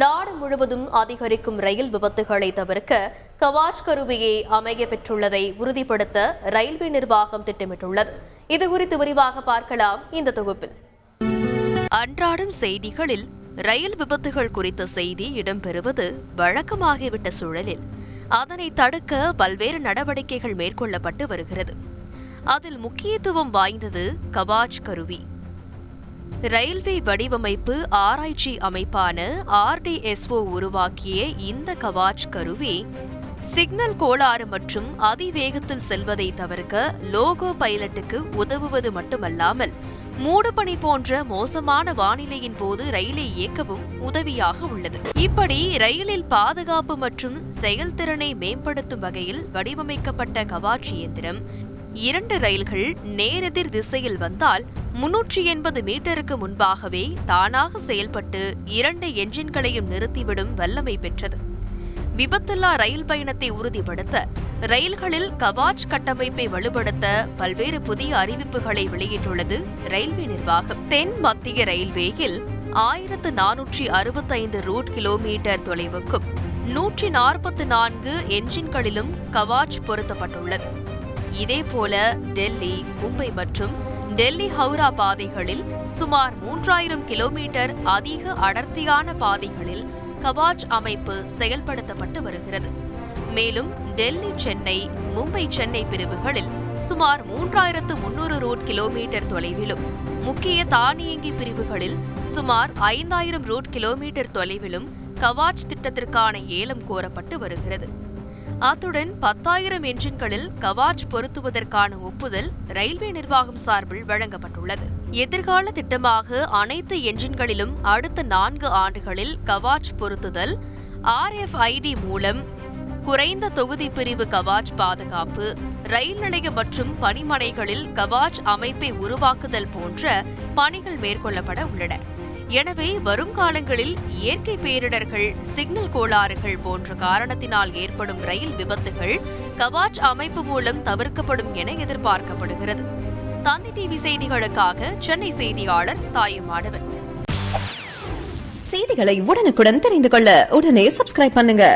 நாடு முழுவதும் அதிகரிக்கும் ரயில் விபத்துகளை தவிர்க்க கவாஜ் கருவியை அமைய பெற்றுள்ளதை உறுதிப்படுத்த ரயில்வே நிர்வாகம் திட்டமிட்டுள்ளது. இது குறித்து விரிவாக பார்க்கலாம் இந்த தொகுப்பில். அன்றாடம் செய்திகளில் ரயில் விபத்துகள் குறித்த செய்தி இடம்பெறுவது வழக்கமாகிவிட்ட சூழலில். அதனை தடுக்க பல்வேறு நடவடிக்கைகள் மேற்கொள்ளப்பட்டு வருகிறது. அதில் முக்கியத்துவம் வாய்ந்தது கவாஜ் கருவி. ரயில்வே வடிவமைப்பு ஆராய்ச்சி அமைப்பான ஆர்டிஎஸ்ஓ உருவாக்கிய இந்த கவாச் கருவி சிக்னல் கோளாறு மற்றும் அதிவேகத்தில் செல்வதை தவிர்க்க லோகோ பைலட்டுக்கு உதவுவது மட்டுமல்லாமல் மூடுபனி போன்ற மோசமான வானிலையின் போது ரயிலை இயக்கவும் உதவியாக உள்ளது. இப்படி ரயிலில் பாதுகாப்பு மற்றும் செயல்திறனை மேம்படுத்தும் வகையில் வடிவமைக்கப்பட்ட கவாச் இயந்திரம் இரண்டு ரயில்கள் நேரெதிர் திசையில் வந்தால் முன்னூற்றி எண்பது மீட்டருக்கு முன்பாகவே தானாக செயல்பட்டு இரண்டு என்ஜின்களையும் நிறுத்திவிடும் வல்லமை பெற்றது. விபத்தில்லா ரயில் பயணத்தை உறுதிப்படுத்த ரயில்களில் கவாச் கட்டமைப்பை வலுப்படுத்த பல்வேறு புதிய அறிவிப்புகளை வெளியிட்டுள்ளது ரயில்வே நிர்வாகம். தென் மத்திய ரயில்வேயில் ஆயிரத்து நானூற்றி அறுபத்தைந்து ரூட் கிலோமீட்டர் தொலைவுக்கும் நூற்றி நாற்பத்தி நான்கு என்ஜின்களிலும் கவாச் பொருத்தப்பட்டுள்ளது. இதேபோல டெல்லி மும்பை மற்றும் டெல்லி ஹவுரா பாதைகளில் சுமார் மூன்றாயிரம் கிலோமீட்டர் அதிக அடர்த்தியான பாதைகளில் கவாஜ் அமைப்பு செயல்படுத்தப்பட்டு வருகிறது. மேலும் டெல்லி சென்னை மும்பை சென்னை பிரிவுகளில் சுமார் மூன்றாயிரத்து முன்னூறு ரூட் கிலோமீட்டர் தொலைவிலும் முக்கிய தானியங்கி பிரிவுகளில் சுமார் ஐந்தாயிரம் ரூட் கிலோமீட்டர் தொலைவிலும் கவாச் திட்டத்திற்கான ஏலம் கோரப்பட்டு வருகிறது. அத்துடன் பத்தாயிரம் என்ஜின்களில் கவாச் பொருத்துவதற்கான ஒப்புதல் ரயில்வே நிர்வாகம் சார்பில் வழங்கப்பட்டுள்ளது. எதிர்கால திட்டமாக அனைத்து என்ஜின்களிலும் அடுத்த நான்கு ஆண்டுகளில் கவாச் பொருத்துதல் ஆர்எஃப்ஐடி மூலம் குறைந்த தொகுதி பிரிவு கவாச் பாதுகாப்பு ரயில் நிலையம் மற்றும் பணிமனைகளில் கவாச் அமைப்பை உருவாக்குதல் போன்ற பணிகள் மேற்கொள்ளப்பட உள்ளன. எனவே வருங்காலங்களில் இயற்கை பேரிடர்கள் சிக்னல் கோளாறுகள் போன்ற காரணத்தினால் ஏற்படும் ரயில் விபத்துகள் கவாச் அமைப்பு மூலம் தவிர்க்கப்படும் என எதிர்பார்க்கப்படுகிறது. தந்தி டிவி செய்திகளுக்காக சென்னை செய்தியாளர் தாயுமானவன் செய்திகளை உடனுக்குடன் தெரிந்து கொள்ள உடனே சப்ஸ்கிரைப் பண்ணுங்க.